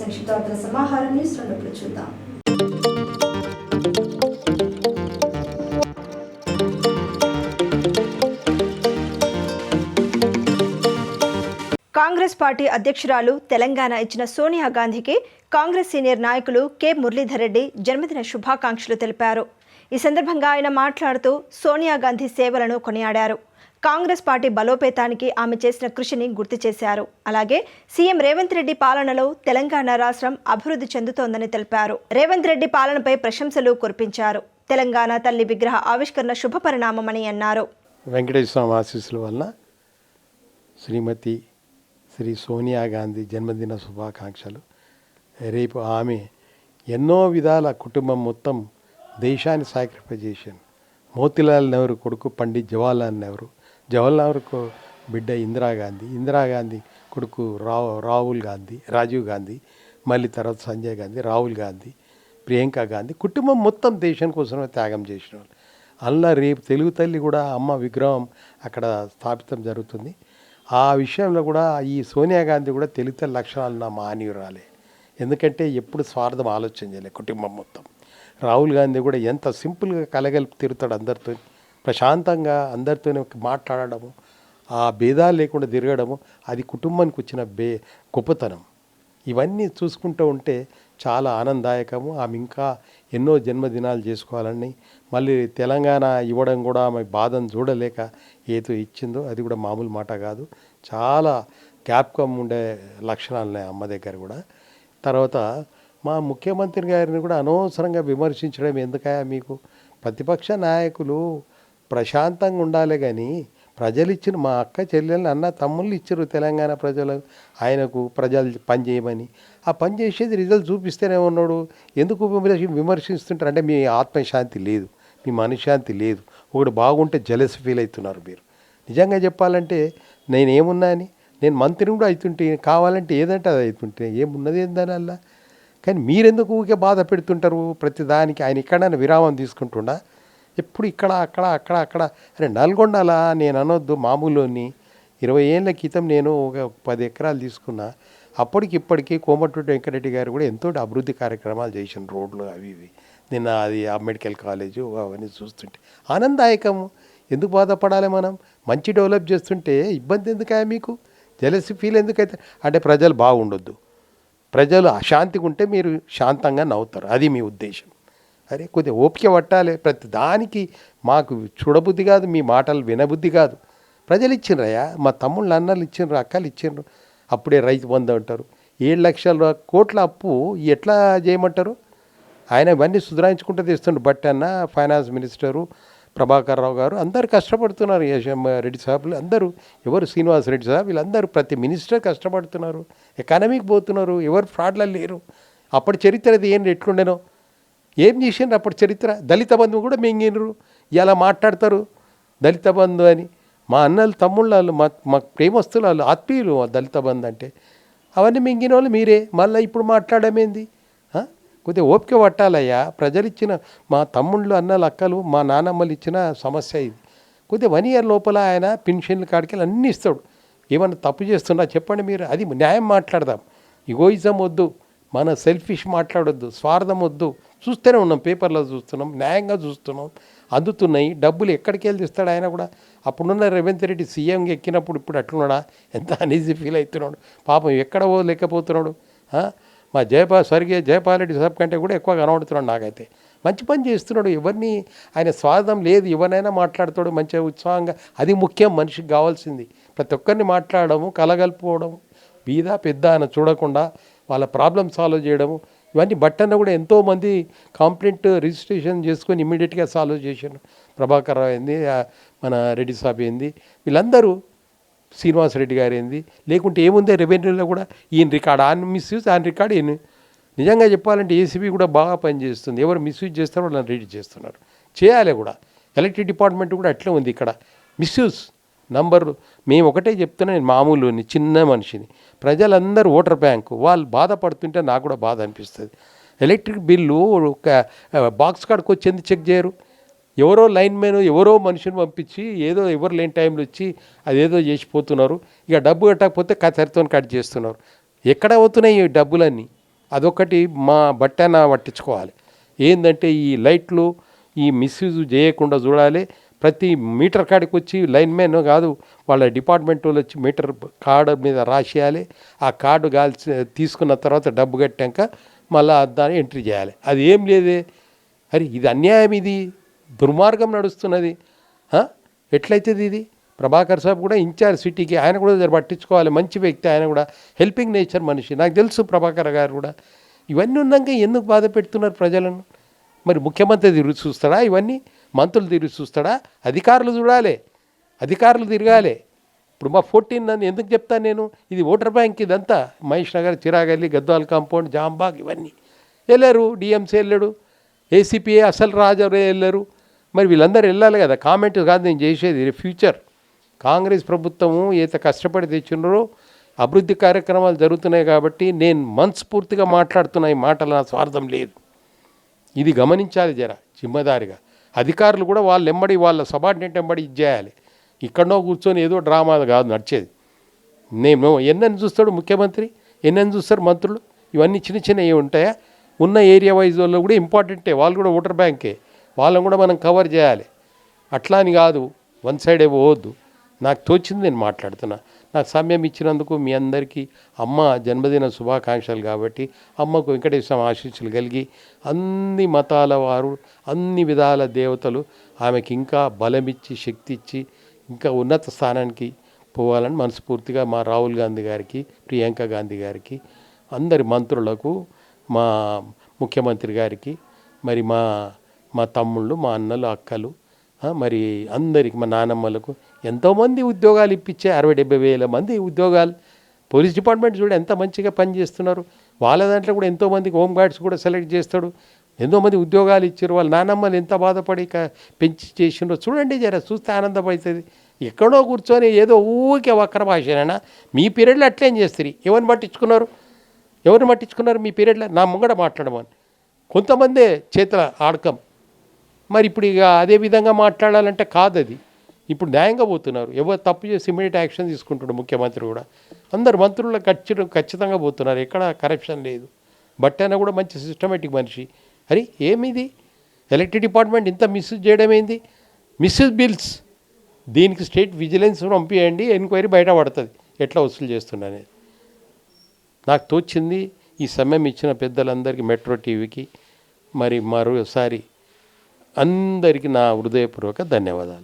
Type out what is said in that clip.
సంక్షిప్త వార్తల సమాహారం న్యూస్ రెండప్పుడు చూద్దాం. కాంగ్రెస్ పార్టీ అధ్యక్షురాలు తెలంగాణ ఇచ్చిన సోనియా గాంధీకి కాంగ్రెస్ సీనియర్ నాయకులు కె మురళీధర్ రెడ్డి జన్మదిన శుభాకాంక్షలు తెలిపారు. ఈ సందర్భంగా ఆయన మాట్లాడుతూ సోనియా గాంధీ సేవలను కొనియాడారు. కాంగ్రెస్ పార్టీ బలోపేతానికి ఆమె చేసిన కృషిని గుర్తు చేశారు. అలాగే సీఎం రేవంత్ రెడ్డి పాలనలో తెలంగాణ రాష్ట్రం అభివృద్ధి చెందుతోందని తెలిపారు. రేవంత్ రెడ్డి పాలనపై ప్రశంసలు కురిపించారు. తెలంగాణ తల్లి విగ్రహ ఆవిష్కరణ శుభ పరిణామమని అన్నారు. వెంకటేశ్వర స్వామి ఆశీస్సుల వలన శ్రీమతి శ్రీ సోనియా గాంధీ జన్మదిన శుభాకాంక్షలు. రేపు ఆమె ఎన్నో విధాల కుటుంబం మొత్తం దేశాన్ని సాక్రిఫై చేశాను మోతిలాల్ నెహ్రూ కొడుకు పండిత్ జవహర్లాల్ నెహ్రూ జవహర్లాల్ నెహ్రూ బిడ్డ ఇందిరాగాంధీ ఇందిరాగాంధీ కొడుకు రావు రాహుల్ గాంధీ రాజీవ్ గాంధీ మళ్ళీ తర్వాత సంజయ్ గాంధీ రాహుల్ గాంధీ ప్రియాంక గాంధీ కుటుంబం మొత్తం దేశం కోసమే త్యాగం చేసిన వాళ్ళు అలా రేపు తెలుగు తల్లి కూడా అమ్మ విగ్రహం అక్కడ స్థాపితం జరుగుతుంది. ఆ విషయంలో కూడా ఈ సోనియా గాంధీ కూడా తెలుగు తల్లి లక్షణాలు నా మానీయురాలే. ఎందుకంటే ఎప్పుడు స్వార్థం ఆలోచన చేయలే కుటుంబం మొత్తం. రాహుల్ గాంధీ కూడా ఎంత సింపుల్గా కలగలిపి తిరుగుతాడు అందరితో. ప్రశాంతంగా అందరితోనే మాట్లాడడము ఆ భేదాలు లేకుండా తిరగడము అది కుటుంబానికి వచ్చిన బే గొప్పతనం. ఇవన్నీ చూసుకుంటూ ఉంటే చాలా ఆనందదాయకము. ఆమె ఇంకా ఎన్నో జన్మదినాలు చేసుకోవాలని మళ్ళీ తెలంగాణ ఇవ్వడం కూడా ఆమె బాధను చూడలేక ఏదో ఇచ్చిందో అది కూడా మామూలు మాట కాదు. చాలా జ్ఞాపకం ఉండే లక్షణాలు ఉన్నాయి అమ్మ దగ్గర కూడా. తర్వాత మా ముఖ్యమంత్రి గారిని కూడా అనవసరంగా విమర్శించడం ఎందుకయా మీకు? ప్రతిపక్ష నాయకులు ప్రశాంతంగా ఉండాలి కానీ ప్రజలు ఇచ్చిన మా అక్క చెల్లెల్ని అన్న తమ్ముళ్ళు ఇచ్చారు తెలంగాణ ప్రజలు. ఆయనకు ప్రజలు పని చేయమని. ఆ పని చేసేది రిజల్ట్ చూపిస్తేనే ఉన్నాడు. ఎందుకు విమర్శిస్తుంటారు? అంటే మీ ఆత్మశాంతి లేదు. మీ మనశ్శాంతి లేదు. ఒకటి బాగుంటే జలస్ ఫీల్ అవుతున్నారు మీరు. నిజంగా చెప్పాలంటే నేను ఏమున్నా అని నేను మంత్రిని కూడా అవుతుంటే కావాలంటే ఏదంటే అది అవుతుంటే ఏమున్నది ఏందనల్లా? కానీ మీరెందుకు ఊరికే బాధ పెడుతుంటారు? ప్రతి దానికి ఆయన ఎక్కడైనా విరామం తీసుకుంటుండా? ఎప్పుడు ఇక్కడ అక్కడ అక్కడ అక్కడ? అరే నల్గొండలా? నేను అనొద్దు మామూలుని. ఇరవై ఏళ్ళ క్రితం నేను ఒక పది ఎకరాలు తీసుకున్నా. అప్పటికి ఇప్పటికీ కోమటిరెడ్డి వెంకరెడ్డి గారు కూడా ఎంతో అభివృద్ధి కార్యక్రమాలు చేసిన రోడ్లు అవి ఇవి. నిన్న అది ఆ మెడికల్ కాలేజు అవన్నీ చూస్తుంటే ఆనందదాయకము. ఎందుకు బాధపడాలి మనం? మంచి డెవలప్ చేస్తుంటే ఇబ్బంది ఎందుకయా మీకు? జలసి ఫీల్ ఎందుకైతే? అంటే ప్రజలు బాగుండొద్దు. ప్రజలు అశాంతిగా ఉంటే మీరు శాంతంగా నవ్వుతారు. అది మీ ఉద్దేశం. అరే కొద్దిగా ఓపిక పట్టాలి. ప్రతి దానికి మాకు చూడబుద్ధి కాదు మీ మాటలు వినబుద్ధి కాదు. ప్రజలు ఇచ్చిండ్రయ్యా మా తమ్ముళ్ళు అన్నలు ఇచ్చిండ్రు అక్కలు ఇచ్చిండ్రు. అప్పుడే రైతు బంధు అంటారు. ఏడు లక్షల కోట్ల అప్పు ఎట్లా చేయమంటారు? ఆయన ఇవన్నీ సుధరాయించుకుంటూ తెస్తుండ్రు బట్ అన్న ఫైనాన్స్ మినిస్టరు ప్రభాకర్ రావు గారు అందరు కష్టపడుతున్నారు. యశం రెడ్డి సాబులు అందరూ ఎవరు శ్రీనివాస్ రెడ్డి సాబ్ వీళ్ళందరూ ప్రతి మినిస్టర్ కష్టపడుతున్నారు. ఎకానమీకి పోతున్నారు ఎవరు ఫ్రాడ్లు లేరు అప్పటి చరిత్ర అది ఏం ఎట్లుండేనో. ఏం చేసిండ్రు అప్పుడు చరిత్ర? దళిత బంధు కూడా మింగినరు. ఇలా మాట్లాడతారు. దళిత బంధు అని. మా అన్నలు తమ్ముళ్ళు వాళ్ళు మా ప్రేమస్తులు వాళ్ళు ఆత్మీయులు దళిత బంధు అంటే. అవన్నీ మింగిన వాళ్ళు మీరే. మళ్ళీ ఇప్పుడు మాట్లాడమేంది కొద్దిగా ఓపిక పట్టాలయ్యా. ప్రజలు ఇచ్చిన మా తమ్ముళ్ళు అన్నలు అక్కలు మా నానమ్మలు ఇచ్చిన సమస్య ఇది. కొద్దిగా వన్ ఇయర్ లోపల ఆయన పెన్షన్లు కాడికి అన్నీ ఇస్తాడు. ఏమన్నా తప్పు చేస్తున్నా చెప్పండి మీరు. అది న్యాయం మాట్లాడదాం. ఇగోయిజం వద్దు. మన సెల్ఫిష్ మాట్లాడొద్దు స్వార్థం వద్దు చూస్తూనే ఉన్నాం పేపర్లో చూస్తున్నాం న్యాయంగా చూస్తున్నాం అందుతున్నాయి డబ్బులు ఎక్కడికి వెళ్ళి ఇస్తాడు ఆయన కూడా? అప్పుడున్న రేవంత్ రెడ్డి సీఎంగా ఎక్కినప్పుడు ఇప్పుడు అట్లున్నాడా? ఎంత అనీజీ ఫీల్ అవుతున్నాడు. పాపం ఎక్కడ పో లేకపోతున్నాడు. మా జయపాల్ స్వర్గీయ జయపాల్ రెడ్డి సాబ్ కంటే కూడా ఎక్కువ కనబడుతున్నాడు నాకైతే. మంచి పని చేస్తున్నాడు. ఎవరిని ఆయన స్వార్థం లేదు. ఎవరినైనా మాట్లాడతాడు మంచిగా ఉత్సాహంగా. అది ముఖ్యం. మనిషికి కావాల్సింది. ప్రతి ఒక్కరిని మాట్లాడము కలగలుపుకోవడం బీద పెద్ద అని చూడకుండా వాళ్ళ ప్రాబ్లమ్ సాల్వ్ చేయడము. ఇవన్నీ బట్టన్న కూడా ఎంతోమంది కంప్లైంట్ రిజిస్ట్రేషన్ చేసుకొని ఇమీడియట్గా సాల్వ్ చేశారు ప్రభాకర్ రావు అయింది మన రెడ్డి సాబ్ ఏంది వీళ్ళందరూ శ్రీనివాసరెడ్డి గారు ఏంది లేకుంటే ఏముంది రెవెన్యూలో కూడా ఈయన రికార్డ్ ఆయన మిస్యూజ్ ఆయన రికార్డ్ ఈయన. నిజంగా చెప్పాలంటే ఏసీబీ కూడా బాగా పనిచేస్తుంది ఎవరు మిస్యూజ్ చేస్తారో వాళ్ళని రెడీ చేస్తున్నారు. చేయాలి కూడా. ఎలక్ట్రిక్ డిపార్ట్మెంట్ కూడా అట్లే ఉంది ఇక్కడ. మిస్యూజ్ నంబర్ మేము ఒకటే చెప్తున్నా నేను మామూలుని చిన్న మనిషిని. ప్రజలందరూ ఓటర్ బ్యాంకు వాళ్ళు బాధపడుతుంటే నాకు కూడా బాధ అనిపిస్తుంది. ఎలక్ట్రిక్ బిల్లు ఒక బాక్స్ కాడికి వచ్చి ఎందుకు చెక్ చేయరు? ఎవరో లైన్ మ్యాన్ ఎవరో మనిషిని పంపించి ఏదో ఎవరు లేని టైంలో వచ్చి అదేదో చేసిపోతున్నారు. ఇక డబ్బు కట్టకపోతే కథరితో కట్ చేస్తున్నారు. ఎక్కడ అవుతున్నాయి ఈ డబ్బులన్నీ? అదొకటి మా బట్టన పట్టించుకోవాలి. ఏంటంటే ఈ లైట్లు ఈ మిస్యూజ్ చేయకుండా చూడాలి. ప్రతి మీటర్ కాడికి వచ్చి లైన్ మ్యాన్ కాదు వాళ్ళ డిపార్ట్మెంట్ వాళ్ళు వచ్చి మీటర్ కార్డు మీద రాసేయాలి. ఆ కార్డు కాల్చి తీసుకున్న తర్వాత డబ్బు కట్టాక మళ్ళీ దాన్ని ఎంట్రీ చేయాలి. అది ఏం లేదే. అరే ఇది అన్యాయం ఇది. దుర్మార్గం నడుస్తున్నది. ఎట్లయితుంది ఇది? ప్రభాకర్ సాబ్ కూడా ఇన్ఛార్జ్ సిటీకి ఆయన కూడా పట్టించుకోవాలి. మంచి వ్యక్తి ఆయన కూడా. హెల్పింగ్ నేచర్ మనిషి. నాకు తెలుసు ప్రభాకర్ గారు కూడా. ఇవన్నీ ఉన్నాక ఎందుకు బాధ పెడుతున్నారు ప్రజలను? మరి ముఖ్యమంత్రి చూస్తారా చూస్తాడా ఇవన్నీ? మంత్రులు తిరిగి చూస్తాడా? అధికారులు చూడాలి. అధికారులు తిరగాలి. ఇప్పుడు మా ఫోర్టీన్ నన్ను ఎందుకు చెప్తాను నేను? ఇది ఓటర్ బ్యాంక్ ఇదంతా. మహేష్ నగర్ చిరాగల్లి గద్వాల్ కాంపౌండ్ జాంబాగ్ ఇవన్నీ. వెళ్ళారు డిఎంసీ వెళ్ళాడు. ఏసీపీఏ అసలు రాజారే వెళ్ళారు. మరి వీళ్ళందరూ వెళ్ళాలి కదా. కామెంట్ కాదు నేను చేసేది. ఫ్యూచర్. కాంగ్రెస్ ప్రభుత్వము ఏత కష్టపడి తెచ్చినారో అభివృద్ధి కార్యక్రమాలు జరుగుతున్నాయి కాబట్టి నేను మనస్ఫూర్తిగా మాట్లాడుతున్న ఈ మాటలు నా స్వార్థం లేదు. ఇది గమనించాలి జర జిమ్మదారిగా అధికారులు కూడా వాళ్ళు ఎంబడి వాళ్ళ సబార్డినేట్ ఎంబడి ఇది చేయాలి. ఇక్కడనో కూర్చొని ఏదో డ్రామా కాదు నడిచేది. నేను ఎన్నని చూస్తాడు ముఖ్యమంత్రి ఎన్నని చూస్తారు మంత్రులు. ఇవన్నీ చిన్న చిన్నవి ఉంటాయా? ఉన్న ఏరియా వైజ్ వాళ్ళు కూడా ఇంపార్టెంటే. వాళ్ళు కూడా ఓటర్ బ్యాంకే. వాళ్ళని కూడా మనం కవర్ చేయాలి. అట్లా అని కాదు. వన్ సైడే పోవద్దు. నాకు తోచింది నేను మాట్లాడుతున్నా. నాకు సమయం ఇచ్చినందుకు మీ అందరికీ అమ్మ జన్మదిన శుభాకాంక్షలు కాబట్టి అమ్మకు వెంకటేశ్వర ఆశీస్సులు కలిగి అన్ని మతాల వారు అన్ని విధాల దేవతలు ఆమెకి ఇంకా బలమిచ్చి శక్తి ఇచ్చి ఇంకా ఉన్నత స్థానానికి పోవాలని మనస్ఫూర్తిగా మా రాహుల్ గాంధీ గారికి ప్రియాంక గాంధీ గారికి అందరి మంత్రులకు మా ముఖ్యమంత్రి గారికి మరి మా మా తమ్ముళ్ళు మా అన్నలు అక్కలు మరి అందరికి మా నానమ్మలకు ఎంతోమంది ఉద్యోగాలు ఇప్పించే అరవై డెబ్బై వేల మంది ఉద్యోగాలు పోలీస్ డిపార్ట్మెంట్ చూడ ఎంత మంచిగా పనిచేస్తున్నారు. వాళ్ళ దాంట్లో కూడా ఎంతోమందికి హోమ్ గార్డ్స్ కూడా సెలెక్ట్ చేస్తాడు. ఎంతోమంది ఉద్యోగాలు ఇచ్చారు. వాళ్ళ నానమ్మలు ఎంత బాధపడి పెంచి చేసిండ్రో చూడండి జర చూస్తే ఆనందమవుతుంది ఎక్కడో కూర్చొని ఏదో ఊరికే వక్ర భాషనైనా మీ పీరియడ్లో అట్లేం చేస్తారు? ఎవరిని పట్టించుకున్నారు? ఎవరిని పట్టించుకున్నారు మీ పీరియడ్లో? నా ముంగడ మాట్లాడమని. కొంతమందే చేతుల ఆడకం. మరి ఇప్పుడు ఇక అదే విధంగా మాట్లాడాలంటే కాదు అది ఇప్పుడు న్యాయంగా పోతున్నారు. ఎవరు తప్పు చేసి ఇమీడియట్ యాక్షన్ తీసుకుంటాడు ముఖ్యమంత్రి కూడా. అందరు మంత్రులు ఖచ్చితంగా ఖచ్చితంగా పోతున్నారు. ఎక్కడ కరప్షన్ లేదు. బట్టైనా కూడా మంచి సిస్టమేటిక్ మనిషి. అరే ఏమిది? ఎలక్ట్రిక్ డిపార్ట్మెంట్ ఇంత మిస్యూజ్ చేయడం ఏంది? మిస్యూజ్ బిల్స్ దీనికి స్టేట్ విజిలెన్స్ పంపించండి ఎంక్వైరీ బయట పడుతుంది. ఎట్లా వసూలు చేస్తున్నానే నాకు తోచింది ఈ సమయం ఇచ్చిన పెద్దలందరికీ మెట్రో టీవీకి. మరి మరోసారి అందరికీ నా హృదయపూర్వక ధన్యవాదాలు.